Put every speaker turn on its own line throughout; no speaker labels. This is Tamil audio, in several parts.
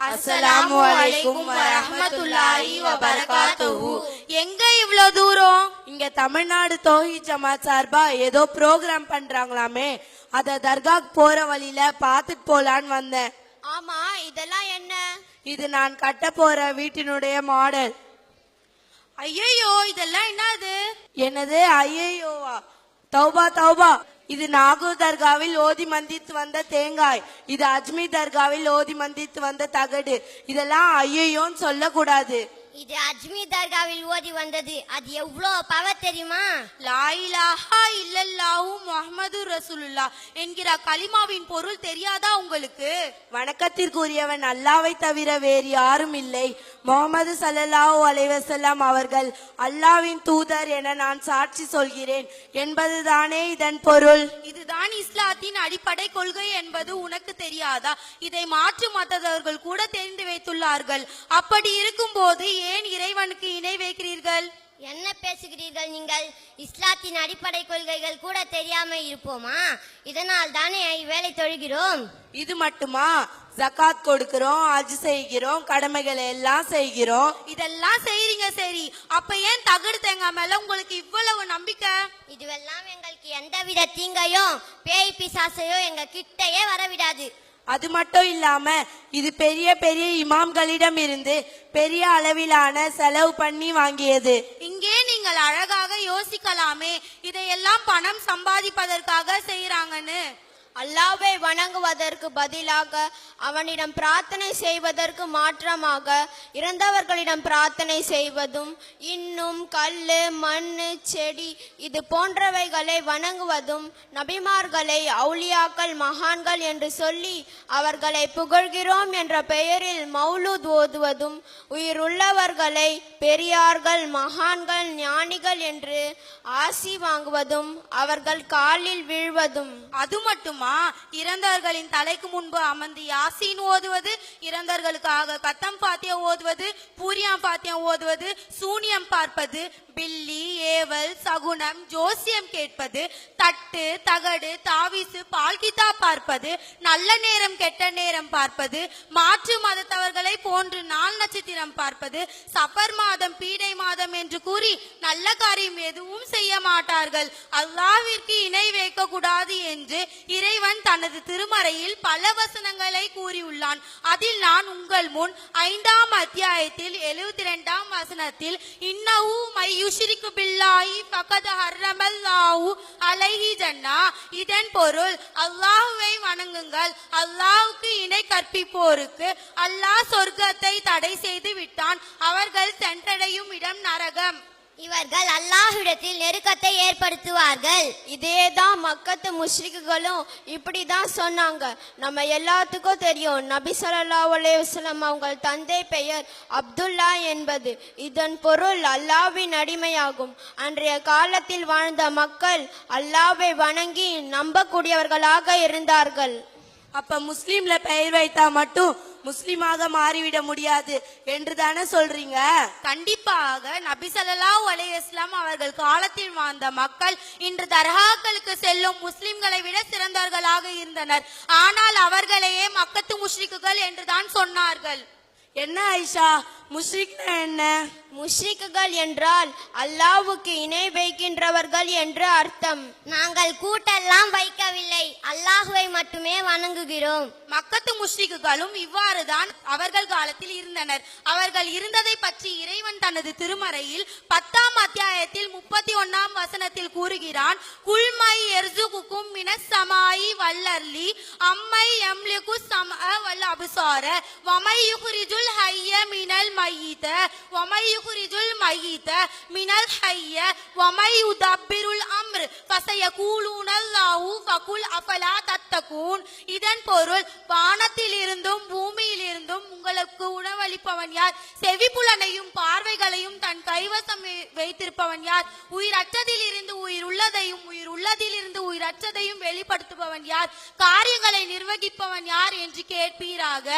அஸ்ஸலாமு அலைக்கும் வரஹ்மத்துல்லாஹி வபரகாத்துஹு.
எங்க இவ்ளோ தூரம்?
இங்க தமிழ்நாடு தோஹி ஜமாத் சார்பா ஏதோ ப்ரோக்ராம் பண்றாங்களாமே. அத தர்காக்கு போற வழியில பாத்துட்டு போலான்னு வந்தேன்.
ஆமா இதெல்லாம் என்ன?
இது நான் கட்ட போற வீட்டினுடைய மாடல்
ஐயோ இதெல்லாம் என்னது?
என்னது? ஐயோவா தௌபா தௌபா. இது நாகூர் தர்காவில் ஓதி மந்தித்து வந்த தேங்காய். இது அஜ்மீர் தர்காவில் ஓதி மந்தித்து வந்த தகடு. இதெல்லாம் ஐயோன்னு சொல்லக்கூடாது.
இது அஜ்மீர் தர்காவில் ஓதி வந்தது. அது எவ்வளோ பவர் தெரியுமா?
லா இலாஹா இல்லல்லாஹு முஹம்மது ரசூலுல்லா என்கிற கலிமாவின் பொருள் தெரியாதா உங்களுக்கு?
வணக்கத்திற்குரியவன் அல்லாவை தவிர வேறு யாரும் இல்லை. முகமது சல்லல்லாஹு அலைவசல்லாம் அவர்கள் அல்லாவின் தூதர் என நான் சாட்சி சொல்கிறேன். என்பதுதானே இதன் பொருள்?
இதுதான் இஸ்லாத்தின் அடிப்படை கொள்கை என்பது உனக்கு தெரியாதா? இதை மாற்று மற்றவர்கள் கூட தெரிந்து வைத்துள்ளார்கள். அப்படி இருக்கும்போது ஏன் இறைவனுக்கு இணை வைக்கிறீர்கள்?
என்ன பேசுகிறீர்கள் நீங்கள்? இஸ்லாத்தின் அடிப்படை கொள்கைகள் கூட தெரியாம இருப்போமா? இதனால் தானே வேலை தொழுகிறோம்.
இது மட்டுமா? ஜகாத் கொடுக்கிறோம் அஜ் செய்கிறோம் கடமைகளை எல்லாம் செய்கிறோம்.
இதெல்லாம் செய்றீங்க சரி. அப்ப ஏன் தகடு தேங்காய் மேல உங்களுக்கு இவ்வளவு நம்பிக்கை?
இதுவெல்லாம் எங்களுக்கு எந்தவித தீங்கையும் பேய் பிசாசையோ எங்க கிட்டயே வரவிடாது.
அது மட்டும் இல்லாம இது பெரிய பெரிய இமாம்களிடம் இருந்து பெரிய அளவிலான செலவு பண்ணி வாங்கியது.
இங்கே நீங்கள் அழகாக யோசிக்கலாமே இதையெல்லாம் பணம் சம்பாதிப்பதற்காக செய்யறாங்கன்னு
அல்லாவை வணங்குவதற்கு பதிலாக அவனிடம் பிரார்த்தனை செய்வதற்கு மாற்றமாக இறந்தவர்களிடம் பிரார்த்தனை செய்வதும் இன்னும் கல் மண் செடி இது போன்றவைகளை வணங்குவதும் நபிமார்களை அவுளியாக்கள் மகான்கள் என்று சொல்லி அவர்களை புகழ்கிறோம் என்ற பெயரில் மௌலூத் ஓதுவதும் உயிருள்ளவர்களை பெரியார்கள் மகான்கள் ஞானிகள் என்று ஆசி வாங்குவதும் அவர்கள் காலில் வீழ்வதும்.
அது மட்டுமா? இறந்தவர்களின் தலைக்கு முன்பு அமர்ந்து யாசின் ஓதுவது இறந்தவர்களுக்காக கத்தம் பாத்தியம் ஓதுவது பூரியாம் பாத்தியம் ஓதுவது சூனியம் பார்ப்பது பில்லி ஏவல் சகுனம் ஜோசியம் கேட்பது தட்டு தகடு தாவிசு பால்கிதா பார்ப்பது நல்ல நேரம் கெட்ட நேரம் பார்ப்பது மாற்று மதத்தவர்களை போன்று நாள் நட்சத்திரம் பார்ப்பது சபர் மாதம் பீடை மாதம் என்று கூறி நல்ல காரியம் எதுவும் செய்ய மாட்டார்கள். அல்லாவிற்கு இணை வைக்க கூடாது என்று இறைவன் தனது திருமறையில் பல வசனங்களை கூறியுள்ளான். அதில் நான் உங்கள் முன் ஐந்தாம் அத்தியாயத்தில் எழுபத்தி இரண்டாம் வசனத்தில் இன்னஹு மை யுஷ்ரிக்கு பில்லாஹி ஃபகத் ஹர்ரமல்லாஹு அலைஹி ஜன்னா. இதன் பொருள் அல்லாஹுவை வணங்குங்கள். அல்லாஹுக்கு இணை கற்பிப்போருக்கு அல்லாஹ் சொர்க்கத்தை தடை செய்து விட்டான். அவர்கள் சென்றடையும் இடம் நரகம்.
இவர்கள் அல்லாஹ்விடத்தில் நெருக்கத்தை ஏற்படுத்துவார்கள்.
இதேதான் மக்கத்து முஷ்ரிக்குகளும் இப்படி தான் சொன்னாங்க. நம்ம எல்லாத்துக்கும் தெரியும் நபி ஸல்லல்லாஹு அலைஹி வஸல்லம் அவங்க தந்தை பெயர் அப்துல்லா என்பது. இதன் பொருள் அல்லாவின் அடிமையாகும். அன்றைய காலத்தில் வாழ்ந்த மக்கள் அல்லாவை வணங்கி நம்பக்கூடியவர்களாக இருந்தார்கள்.
அப்ப முஸ்லீம்ல பெயர் வைத்தா மட்டும் முஸ்லீமாக மாறிவிட முடியாது என்று தானே சொல்றீங்க?
கண்டிப்பாக நபி ஸல்லல்லாஹு அலைஹி வஸல்லம் அவர்கள் காலத்தில் வாழ்ந்த மக்கள் இன்று தர்காக்களுக்கு செல்லும் முஸ்லிம்களை விட சிறந்தவர்களாக இருந்தனர். ஆனால் அவர்களையே மக்கத்து முஷ்ரிக்குகள் என்றுதான் சொன்னார்கள்.
என்ன ஐஷா முஷ்ரிக்னா என்ன?
முஷ்ரிக்குகள் என்றால் அல்லாவுக்கு இணை வைக்கின்றவர்கள் என்று அர்த்தம்.
நாங்கள் கூட்டெல்லாம் வைக்கவில்லை. அல்லாஹுவை மட்டுமே வணங்குகிறோம்.
மக்கத்து முஷ்ரிக்குகளும் இவ்வாறுதான் அவர்கள் காலத்தில் இருந்தனர். அவர்கள் இருந்ததை பற்றி இறைவன் தனது திருமறையில் பத்தாம் அத்தியாயத்தில் முப்பத்தி ஒன்னாம் வசனத்தில் கூறுகிறான் குல்மை எர்சுகுக்கும் மினசமாயி வல்லர்லி அம்மை எம்லிகு சம வல் அபுசார வமை யுஹ்ரிஜுல் ஹய்ய மினல் மையித வமை யுஹ்ரிஜுல் من மினல் ومن வமை யுதப்பிருல் அம்ர் الله فقل அஃபலா தத்தகூன் இதன் பொருள் வானத்திலிருந்தும் பூமி இருந்தும் உங்களுக்கு உணவளிப்பவன் யார்? செவிப்புலனையும் பார்வைகளையும் தன் கைவசம் வைத்திருப்பவன் யார்? உயிரற்றதில் இருந்து உயிர் உள்ளதையும் உயிர் உள்ளதில் இருந்து உயிரற்றதையும் வெளிப்படுத்துபவன் யார்? காரியங்களை நிர்வகிப்பவன் யார் என்று கேட்பீராக?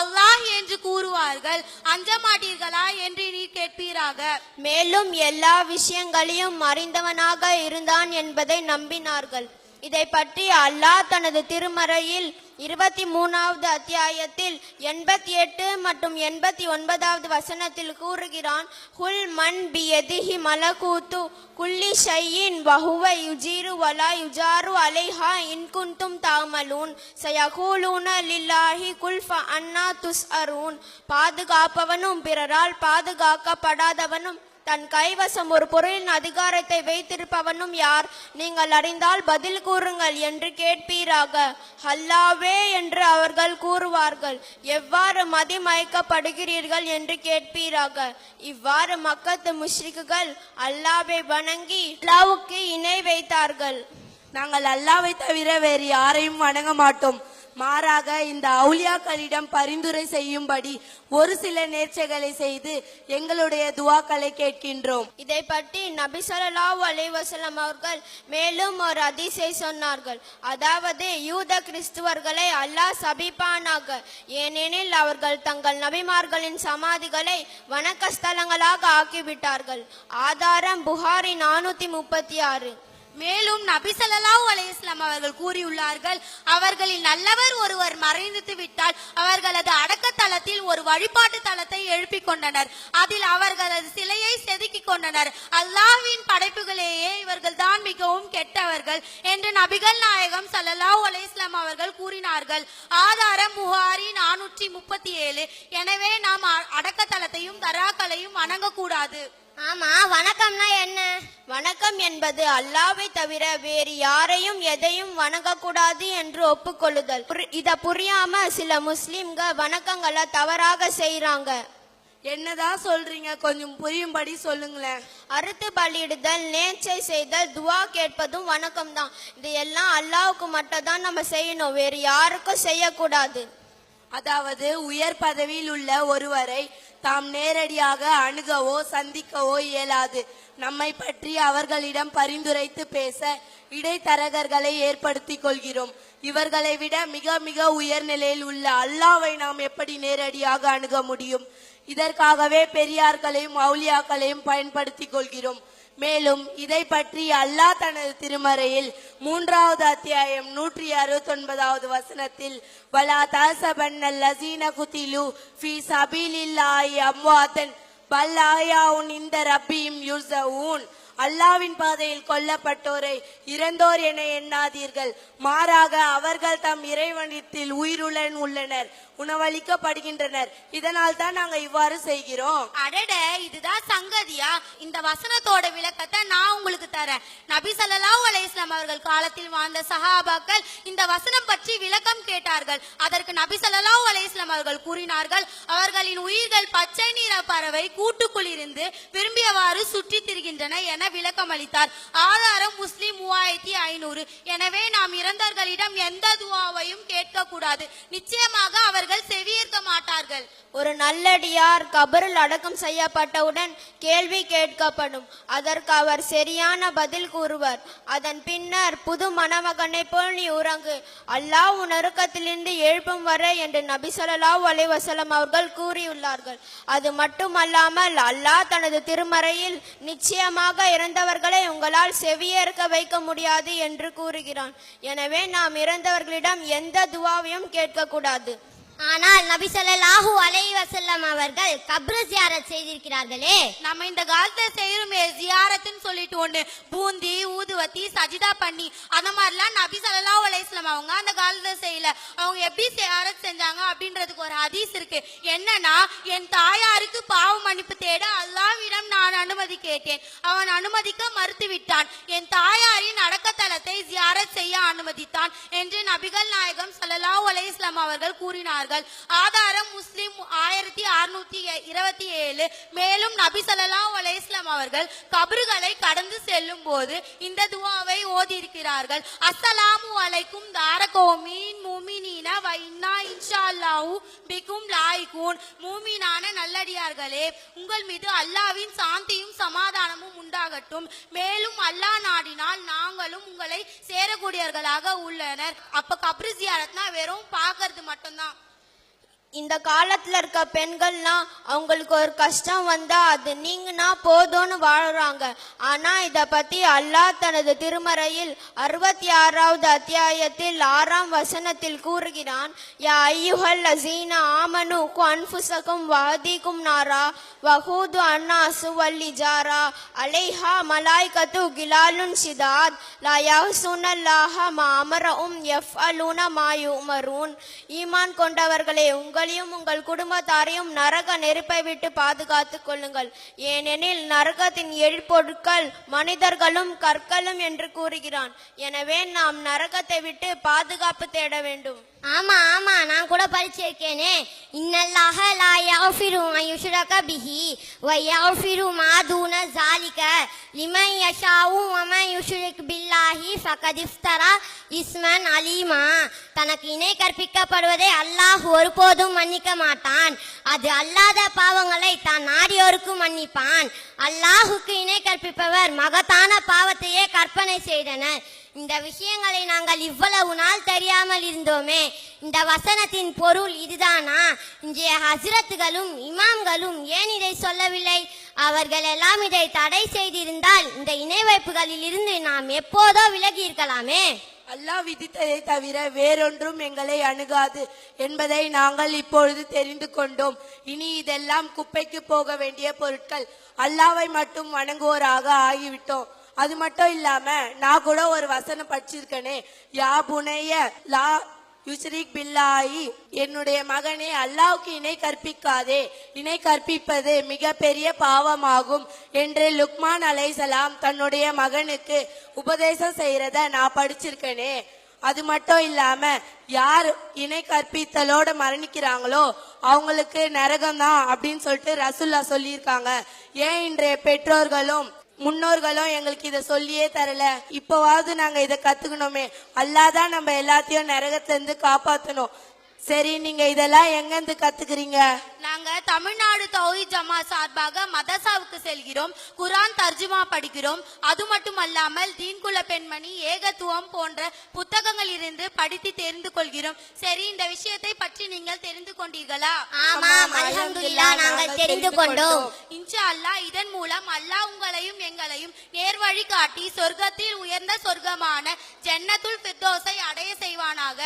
அல்லாஹ் என்று கூறுவார்கள். அஞ்ச மாட்டீர்களா என்று நீர் கேட்பீராக?
மேலும் எல்லா விஷயங்களையும் அறிந்தவனாக இருந்தான் என்பதை நம்பினார்கள். இதை பற்றி அல்லாஹ் தனது திருமறையில் இருபத்தி மூணாவது அத்தியாயத்தில் எண்பத்தி எட்டு மற்றும் எண்பத்தி ஒன்பதாவது வசனத்தில் கூறுகிறான் ஹுல் மன் பியதிஹி மலகூத்து குல்லி ஷையின் வஹுவ யுஜீரு வலா யுஜாரு அலைஹா இன்குந்தும் தாமலூன். சயகூலூன லில்லாஹி குல்ஃப அன்னா துஸ் அருண் பாதுகாப்பவனும் பிறரால் பாதுகாக்கப்படாதவனும் தன் கைவசம் ஒரு பொருளின் அதிகாரத்தை வைத்திருப்பவனும் யார்? நீங்கள் அறிந்தால் பதில் கூறுங்கள் என்று கேட்பீராக. அல்லாவே என்று அவர்கள் கூறுவார்கள். எவ்வாறு மதிமயக்கப்படுகிறீர்கள் என்று கேட்பீராக. இவ்வாறு மக்கத்து முஷ்ரிக்குகள் அல்லாவை வணங்கி அல்லாவுக்கு இணை வைத்தார்கள்.
நாங்கள் அல்லாவை தவிர வேறு யாரையும் வணங்க மாட்டோம். மாறாக இந்த அவுலியாக்களிடம் பரிந்துரை செய்யும்படி ஒரு சில நேர்ச்சைகளை செய்து எங்களுடைய துவாக்களை கேட்கின்றோம்.
இதை பற்றி நபி ஸல்லல்லாஹு அவர்கள் மேலும் ஒரு அதிசை சொன்னார்கள். அதாவது யூத கிறிஸ்துவர்களை அல்லாஹ் சபிப்பானாக. ஏனெனில் அவர்கள் தங்கள் நபிமார்களின் சமாதிகளை வணக்க ஸ்தலங்களாக ஆக்கிவிட்டார்கள். ஆதாரம் புகாரி நானூத்தி முப்பத்தி ஆறு.
மேலும் நபி ஸல்லல்லாஹு அவர்கள் கூறியுள்ளார்கள் அவர்களில் நல்லவர் ஒருவர் மறைந்து விட்டால் அவர்களது அடக்கத்தலத்தில் ஒரு வழிபாட்டு தளத்தை எழுப்பிக் கொண்டனர். அதில் அவர்களது சிலையை செதுக்கிக் கொண்டனர். அல்லாஹ்வின் படைப்புகளேயே இவர்கள் தான் மிகவும் கெட்டவர்கள் என்று நபிகள் நாயகம் ஸல்லல்லாஹு அலைஹி அவர்கள் கூறினார்கள். ஆதாரம் புகாரி நானூற்றி முப்பத்தி ஏழு. எனவே நாம் அ- அடக்கத்தலத்தையும் தராக்களையும் வணங்கக்கூடாது.
ஆமா வணக்கம்னா என்ன?
வணக்கம் என்பது அல்லாவை தவிர வேறு யாரையும் எதையும் வணங்கக்கூடாது என்று ஒப்புக்கொள்ளுதல். இத புரியாம சில முஸ்லிம்க வணக்கங்களை தவறாக செய்றாங்க.
என்னதான் சொல்றீங்க? கொஞ்சம் புரியும்படி சொல்லுங்களேன்.
அறுத்து பலியிடுதல் நேர்ச்சை செய்தல் துவா கேட்பதும் வணக்கம் தான் இது எல்லாம் அல்லாவுக்கு மட்டும் தான் நம்ம செய்யணும். வேறு யாருக்கும் செய்யக்கூடாது.
அதாவது உயர் பதவியில் உள்ள ஒருவரை தாம் நேரடியாக அணுகவோ சந்திக்கவோ இயலாது. நம்மை பற்றி அவர்களிடம் பரிந்துரைத்து பேச இடைத்தரகர்களை ஏற்படுத்தி கொள்கிறோம். இவர்களை விட மிக மிக உயர்நிலையில் உள்ள அல்லாவை நாம் எப்படி நேரடியாக அணுக முடியும்? இதற்காகவே பெரியார்களையும் மௌலியாக்களையும் பயன்படுத்திக் கொள்கிறோம். மேலும் இதை பற்றி அல்லாஹ் தனது திருமறையில் மூன்றாவது அத்தியாயம் நூற்றி அறுபத்தி ஒன்பதாவது வசனத்தில் வலா தாசபன்னல் லசீன குத்திலு ஃபி சபீலில்லாஹி அம்வாதன் பல்லாயாவுன் இந்த ரப்பியும் யுர்சவுன் அல்லாவின் பாதையில் கொல்லப்பட்டோரை இறந்தோர் என எண்ணாதீர்கள். மாறாக அவர்கள் தம் இறைவனிடத்தில் உயிருடன் உள்ளனர். உணவளிக்கப்படுகின்றனர். இதனால் தான் நாங்க இவ்வாறு செய்கிறோம்.
அடட இதுதான் சங்கதியா? இந்த வசனத்தோட விளக்கத்தை நான் உங்களுக்கு தரேன். நபி ஸல்லல்லாஹு அலைஹி அவர்கள் காலத்தில் வாழ்ந்த சஹாபாக்கள் இந்த வசனம் பற்றி விளக்கம் கேட்டார்கள். அதற்கு நபி ஸல்லல்லாஹு அலைஹி அவர்கள் கூறினார்கள் அவர்களின் உயிர்கள் பச்சை நிற பறவை கூட்டுக்குள் இருந்து விரும்பியவாறு சுற்றி திரிகின்றன என விளக்கம் அளித்தார். ஆதாரம் முஸ்லிம் மூவாயிரத்தி ஐநூறு. எனவே நாம் இறந்தவர்களிடம் எந்த துவாவையும் கேட்கக்கூடாது. நிச்சயமாக அவர்கள் செவியேற்க மாட்டார்கள்.
ஒரு நல்லடியார் கபரில் அடக்கம் செய்யப்பட்டவுடன் கேள்வி கேட்கப்படும். அதற்கு அவர் சரியான பதில் கூறுவர். அதன் பின்னர் புது மணமகனை போல் நீ உறங்கு. அல்லாஹ் உன் நெருக்கத்திலிருந்து எழுப்பும் வரை என்று நபிசல்லா அலைவசலம் அவர்கள் கூறியுள்ளார்கள். அது மட்டுமல்லாமல் அல்லாஹ் தனது திருமறையில் நிச்சயமாக இறந்தவர்களை உங்களால் செவியேற்க வைக்க முடியாது என்று கூறுகிறான். எனவே நாம் இறந்தவர்களிடம் எந்த துவாவையும் கேட்கக்கூடாது.
ஆனால் நபி சொல்லாஹூ அலைஹி வசல்லம் அவர்கள் கப்ர ஜியாரத் செய்திருக்கிறார்களே.
நம்ம இந்த காலத்துல செய்யறோமே ஜியாரத்துன்னு சொல்லிட்டு ஒண்ணு பூந்தி ஊதுவத்தி சஜிதா பண்ணி அந்த மாதிரிலாம் நபி ஸல்லல்லாஹு அலைஹி அவங்க அந்த காலத்துல செய்யல. அவங்க எப்படி ஜியாரத் செஞ்சாங்க அப்படின்றதுக்கு ஒரு ஹதீஸ் இருக்கு. என்னன்னா என் தாயாருக்கு பாவ மன்னிப்பு தேட அல்லாவிடம் நான் அனுமதி கேட்டேன். அவன் அனுமதிக்க மறுத்து விட்டான் என் தாயாரின் அடக்கத்தலத்தை ஜியாரத் செய்ய அனுமதித்தான் என்று நபிகள் நாயகம் ஸல்லல்லாஹு அலைஹி அவர்கள் கூறினார்கள். ஆதாரம் முஸ்லிம் ஆயிரத்தி அறுநூத்தி இருபத்தி ஏழு. மேலும் நபி ஸல்லல்லாஹு அலைஹி அவர்கள் கபறுகளை கடந்து செல்லும் போது இந்த துவாவை ஓதியிருக்கிறார்கள். அஸ்ஸலாமு அலைக்கும் தாரகோமீன் மூமினீன வ இன்னா இன்ஷா அல்லாஹூ பிக்கும் லாய்கூன். மூமினான நல்லடியார்களே உங்கள் மீது அல்லாஹ்வின் சாந்தியும் சமாதானமும் உண்டாகட்டும். மேலும் அல்லாஹ் நாடினால் நாங்களும் உங்களை சேரக்கூடியவர்களாக உள்ளனர். அப்ப கப்ரு ஜியாரத்னா வெறும் பார்க்கறது மட்டும்தான்.
இந்த காலத்துல இருக்க பெண்கள்லாம் அவங்களுக்கு ஒரு கஷ்டம் வந்தா அது நீங்கன்னா போதும்னு வாழ்கிறாங்க ஆனா இத பத்தி அல்லாஹ் தனது திருமறையில் அறுபத்தி ஆறாவது அத்தியாயத்தில் ஆறாம் வசனத்தில் கூறுகிறான் யா ஐயுஹல் அசீனா ஆமனு கு அன்ஃபுசக்கும் நாரா வஹூது அன்னாசு வல்லி ஜாரா அலைஹா மலாய்கத்து கிலாலுன் சிதாத் லா யஹ்சுனல்லாஹ மா அமரவும் யஃப்அலூன மாயு மருன் ஈமான் கொண்டவர்களே உங்களையும் உங்கள் குடும்பத்தாரையும் நரக நெருப்பை விட்டு பாதுகாத்துக் கொள்ளுங்கள். ஏனெனில் நரகத்தின் எழிற்பொருட்கள் மனிதர்களும் கற்களும் என்று கூறுகிறான். எனவே நாம் நரகத்தை விட்டு பாதுகாப்பு தேட வேண்டும்.
ஆமா ஆமா நான் கூட படிச்சிருக்கேனே இன்னல்லாஹ லா யஃபிரு அயுஷ்ரக பிஹி வ யஃபிரு மா தூன ஜாலிக லிமன் யஷாவு வ யுஷ்ரிக் பில்லாஹி ஃபகத் இஃப்தரா இஸ்மன் அலீமா தனக்கு இணை கற்பிக்கப்படுவதை அல்லாஹ் ஒருபோதும் மன்னிக்க மாட்டான். அது அல்லாத பாவங்களை தான் நாடியோருக்கும் மன்னிப்பான். அல்லாஹுக்கு இணை கற்பிப்பவர் மகத்தான பாவத்தையே கற்பனை செய்தனர். இந்த விஷயங்களை நாங்கள் இவ்வளவு நாள் தெரியாமல் இருந்தோமே. இந்த வசனத்தின் பொருள் இதுதானா? இன்றைய ஹஸ்ரத்துகளும் இமாம்களும் ஏன் இதை சொல்லவில்லை? அவர்கள் எல்லாம் இதை தடை செய்திருந்தால் இந்த இணை வைப்புகளில் இருந்து நாம் எப்போதோ விலகி இருக்கலாமே.
அல்லாஹ் விதித்ததை தவிர வேறொன்றும் எங்களை அணுகாது என்பதை நாங்கள் இப்பொழுது தெரிந்து கொண்டோம். இனி இதெல்லாம் குப்பைக்கு போக வேண்டிய பொருட்கள் அல்லாவை மட்டும் வணங்குவோராக ஆகிவிட்டோம். அது மட்டும் இல்லாம நான் கூட ஒரு வசனம் படிச்சிருக்கேனே. யா புனைய லா யுஸ்ரிக் பில்லாயி என்னுடைய மகனே அல்லாவுக்கு இணை கற்பிக்காதே. இணை கற்பிப்பது மிகப்பெரிய பாவமாகும் என்று லுக்மான் அலைசலாம் தன்னுடைய மகனுக்கு உபதேசம் செய்யறத நான் படிச்சிருக்கேனே. அது மட்டும் இல்லாம யார் இணை கற்பித்தலோட மரணிக்கிறாங்களோ அவங்களுக்கு நரகம் தான் அப்படின்னு சொல்லிட்டு ரசுல்லா சொல்லியிருக்காங்க. ஏன் இன்றைய பெற்றோர்களும் முன்னோர்களும் எங்களுக்கு இதை சொல்லியே தரல. இப்போவாவது நாங்க இதை கத்துக்கணுமே. அல்லாதான் நம்ம எல்லாத்தையும் நரகத்திலிருந்து காப்பாத்தணும். சரி நீங்க இதெல்லாம் எங்க இருந்து கத்துக்கிறீங்க?
நாங்க தமிழ்நாடு தௌஹி ஜமா சார்பாக மதசாவுக்கு செல்கிறோம் குரான் தர்ஜுமா படிக்கிறோம். அது மட்டுமல்லாமல் தீன்குல பெண்மணி ஏகத்துவம் போன்ற புத்தகங்கள் இருந்து படித்து தெரிந்து கொள்கிறோம். சரி இந்த விஷயத்தை பற்றி நீங்கள் தெரிந்து கொண்டீர்களா?
ஆமாம் அல்ஹம்துலில்லாஹ் நாங்கள் தெரிந்து கொண்டோம்.
இன்ஷா அல்லாஹ் இதன் மூலம் அல்லாஹ் உங்களையும் எங்களையும் நேர்வழி காட்டி சொர்க்கத்தில் உயர்ந்த சொர்க்கமான ஜன்னத்துல் ஃபிர்தௌஸை அடைய செய்வானாக.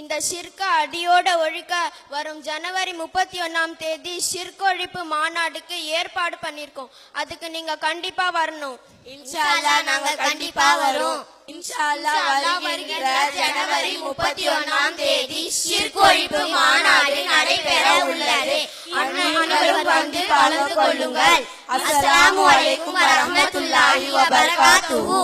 இந்த ஷிர்க அடியோட ஒழிக்க வரும் ஜனவரி முப்பத்தி ஒன்னாம் தேதி ஷிர்க் ஒழிப்பு மாநாடுக்கு ஏற்பாடு பண்ணிருக்கோம். அதுக்கு நீங்க கண்டிப்பா வரணும்.
இன்ஷா அல்லாஹ் நாங்க கண்டிப்பா வரோம். இன்ஷா அல்லாஹ் வருகின்ற ஜனவரி முப்பத்தி ஒன்னாம் தேதி
ஷிர்க் ஒழிப்பு மாநாடு நடைபெற உள்ளது.
அனைவரும் வந்து கலந்து கொள்ளுங்கள். அஸ்ஸலாமு அலைக்கும் வரஹ்மத்துல்லாஹி வபரகாத்துஹு.